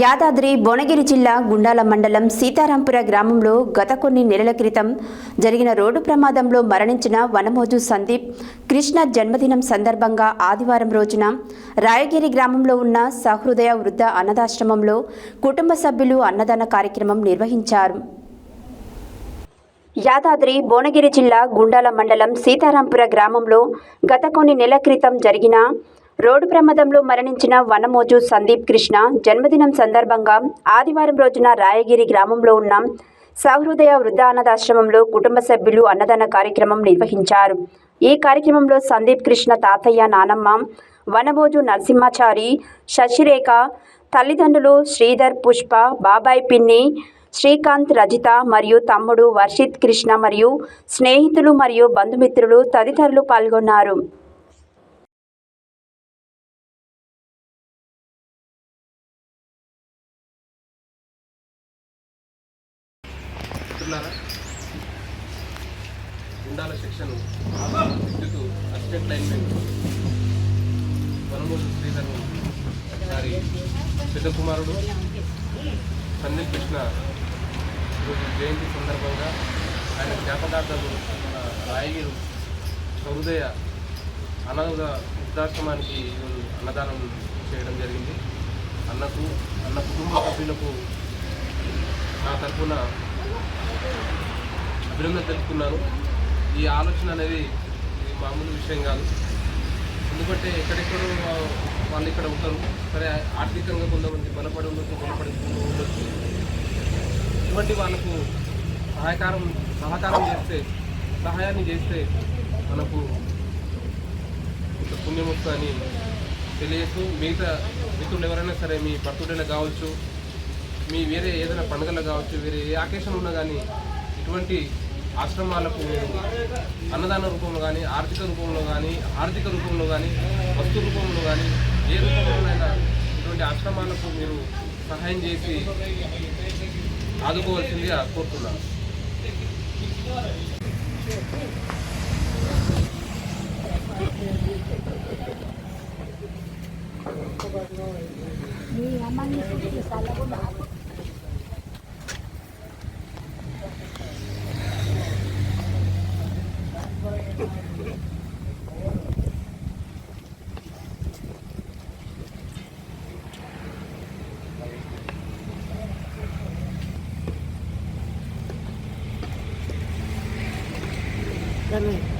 యాదాద్రి భువనగిరి జిల్లా గుండాల మండలం సీతారాంపుర గ్రామంలో గత కొన్ని నెలల క్రితం జరిగిన రోడ్డు ప్రమాదంలో మరణించిన వనమోజు సందీప్ కృష్ణ జన్మదినం సందర్భంగా ఆదివారం రోజున రాయగిరి గ్రామంలో ఉన్న సహృదయ వృద్ధ అన్నదాశ్రమంలో కుటుంబ సభ్యులు అన్నదాన కార్యక్రమం నిర్వహించారు. యాదాద్రి భువనగిరి జిల్లా గుండాల మండలం సీతారాంపుర గ్రామంలో గత కొన్ని నెలల క్రితం జరిగిన రోడ్డు ప్రమాదంలో మరణించిన వనమోజు సందీప్ కృష్ణ జన్మదినం సందర్భంగా ఆదివారం రోజున రాయగిరి గ్రామంలో ఉన్న సహృదయ వృద్ధ అన్నదాశ్రమంలో కుటుంబ సభ్యులు అన్నదాన కార్యక్రమం నిర్వహించారు. ఈ కార్యక్రమంలో సందీప్ కృష్ణ తాతయ్య నానమ్మ వనమోజు నరసింహాచారి శశిరేఖ తల్లిదండ్రులు శ్రీధర్ పుష్ప బాబాయ్ పిన్ని శ్రీకాంత్ రజిత మరియు తమ్ముడు వర్షిత్ కృష్ణ మరియు స్నేహితులు మరియు బంధుమిత్రులు తదితరులు పాల్గొన్నారు. మిత్రులారా గుండాల సెక్షన్ విద్యుత్ అసిస్టెంట్ లైన్మెన్ వనమూరు శ్రీధర్ గారి పెద్ద కుమారుడు సందీప్ కృష్ణ జయంతి సందర్భంగా ఆయన జ్ఞాపకార్థము మన రాయగిరి హృదయ అనాథ వృద్ధాశ్రమానికి అన్నదానం చేయడం జరిగింది. అన్నకు అన్న కుటుంబ సభ్యులకు నా తరఫున అభినందన తెలుపుతున్నాను. ఈ ఆలోచన అనేది మామూలు విషయం కాదు. ఎందుకంటే ఎక్కడెక్కడో వాళ్ళు ఇక్కడ ఉంటారు. సరే ఆర్థికంగా కొంతమంది బలపడి ఉండొచ్చు బలపడి ఉండొచ్చు. ఇటువంటి వాళ్ళకు సహాయకారం సహకారం చేస్తే సహాయాన్ని చేస్తే మనకు పుణ్యం వస్తుందని తెలియజేస్తూ మిగతా మిత్రులు ఎవరైనా సరే మీ బర్త్డేలో కావచ్చు మీ వేరే ఏదైనా పండుగలు కావచ్చు వేరే ఏ ఆకేషన్ ఉన్నా కానీ ఇటువంటి ఆశ్రమాలకు మీరు అన్నదాన రూపంలో కానీ ఆర్థిక రూపంలో కానీ ఆర్థిక రూపంలో కానీ వస్తు రూపంలో కానీ ఏ రూపంలోనైనా ఇటువంటి ఆశ్రమాలకు మీరు సహాయం చేసి ఆదుకోవాల్సిందిగా కోరుతున్నాను. Dale.